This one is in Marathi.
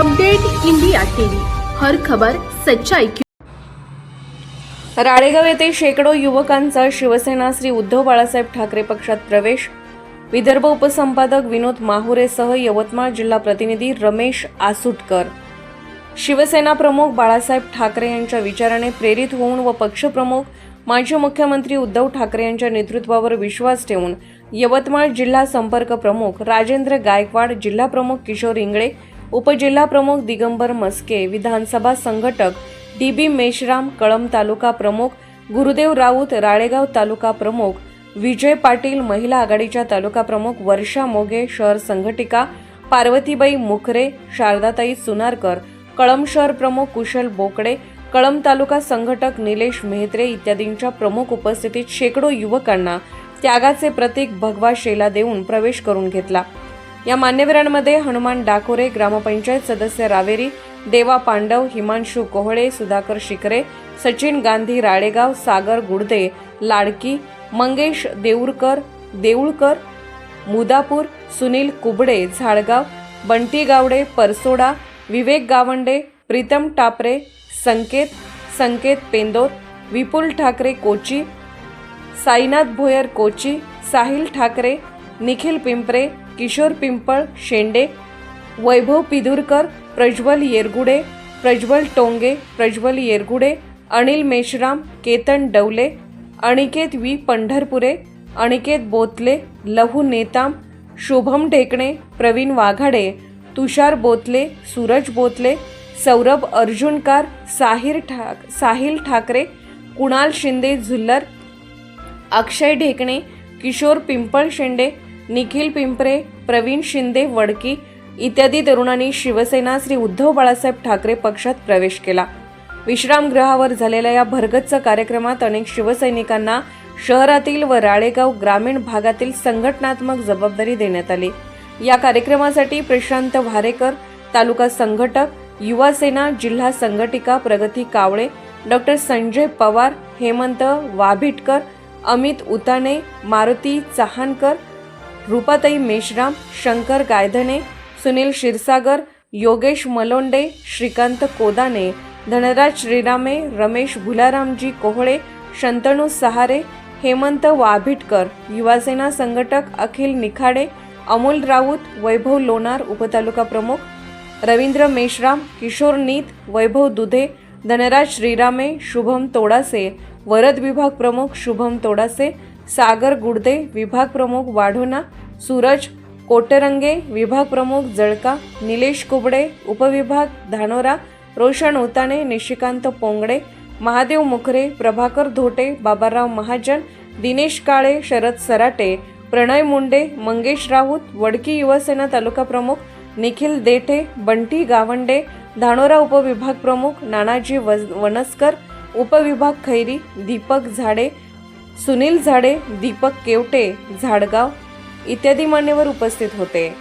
Update India TV. हर खबर सच्चाई की राळेगाव येथे शेकडो युवकांचा शिवसेना श्री उद्धव बाळासाहेब ठाकरे पक्षात प्रवेश. विदर्भ उपसंपादक विनोद माहुरेसह यवतमाळ जिल्हा प्रतिनिधी रमेश आसुटकर. शिवसेना प्रमुख बाळासाहेब ठाकरे यांच्या विचाराने प्रेरित होऊन व पक्षप्रमुख माजी मुख्यमंत्री उद्धव ठाकरे यांच्या नेतृत्वावर विश्वास ठेवून यवतमाळ जिल्हा संपर्क प्रमुख राजेंद्र गायकवाड जिल्हा प्रमुख किशोर इंगळे उपजिल्हा प्रमुख दिगंबर मस्के विधानसभा संघटक डी बी मेश्राम कळंब तालुका प्रमुख गुरुदेव राऊत राळेगाव तालुका प्रमुख विजय पाटील महिला आघाडीच्या तालुका प्रमुख वर्षा मोगे शहर संघटिका पार्वतीबाई मुखरे शारदाताई सुनारकर कळंब शहर प्रमुख कुशल बोकडे कळंब तालुका संघटक निलेश मेहत्रे इत्यादींच्या प्रमुख उपस्थितीत शेकडो युवकांना त्यागाचे प्रतीक भगवा शेला देऊन प्रवेश करून घेतला. या मान्यवरांमध्ये हनुमान डाकोरे ग्रामपंचायत सदस्य रावेरी देवा पांडव हिमांशू कोहळे सुधाकर शिकरे सचिन गांधी राळेगाव सागर गुडदे लाडकी मंगेश देऊरकर देऊळकर मुदापूर सुनील कुबडे झाडगाव बंटी गावडे परसोडा विवेक गावंडे प्रीतम टापरे संकेत संकेत पेंदोर विपुल ठाकरे कोची साईनाथ भोयर कोची साहिल ठाकरे निखिल पिंपरे किशोर पिंपळ शेंडे वैभव पिदुरकर प्रज्वल येरगुडे प्रज्वल टोंगे प्रज्वल येरगुडे अनिल मेश्राम केतन डवले अनिकेत वी पंढरपुरे अनिकेत बोतले लहू नेताम शुभम ढेकणे प्रवीण वाघाडे तुषार बोतले सूरज बोतले सौरभ अर्जुनकार साहिर ठाक साहिल ठाकरे कुणाल शिंदे झुल्लर अक्षय ढेकणे किशोर पिंपळ शेंडे निखिल पिंपरे प्रवीण शिंदे वडकी इत्यादी तरुणांनी शिवसेना श्री उद्धव बाळासाहेब ठाकरे पक्षात प्रवेश केला. विश्रामगृहावर झालेल्या या भरगच्च कार्यक्रमात अनेक शिवसैनिकांना शहरातील व राळेगाव ग्रामीण भागातील संघटनात्मक जबाबदारी देण्यात आली. या कार्यक्रमासाठी प्रशांत भारेकर तालुका संघटक युवा सेना जिल्हा संघटिका प्रगती कावळे डॉक्टर संजय पवार हेमंत वाभिटकर अमित उताने मारुती चहानकर रूपाताई मेश्राम शंकर गायधने सुनील क्षीरसागर योगेश मलोंडे श्रीकांत कोदाने धनराज श्रीरामे रमेश भुलारामजी कोहळे शंतनू सहारे हेमंत वाभिटकर युवासेना संघटक अखिल निखाडे अमोल राऊत वैभव लोणार उपतालुका प्रमुख रवींद्र मेश्राम किशोर नीत वैभव दुधे धनराज श्रीरामे शुभम तोडासे वरद विभाग प्रमुख शुभम तोडासे सागर गुडदे विभाग प्रमुख वाढोना सूरज कोटरंगे विभाग प्रमुख जळका निलेश कुबडे उपविभाग धानोरा रोशन उताने निशिकांत पोंगडे महादेव मुखरे प्रभाकर धोटे बाबाराव महाजन दिनेश काळे शरद सराटे प्रणय मुंडे मंगेश राऊत वडकी युवसेना तालुका प्रमुख निखिल देठे बंटी गावंडे धानोरा उपविभाग प्रमुख नानाजी वज वनस्कर उपविभाग खैरी दीपक झाडे सुनील झाडे दीपक केवटे झाडगाव इत्यादी मान्यवर उपस्थित होते.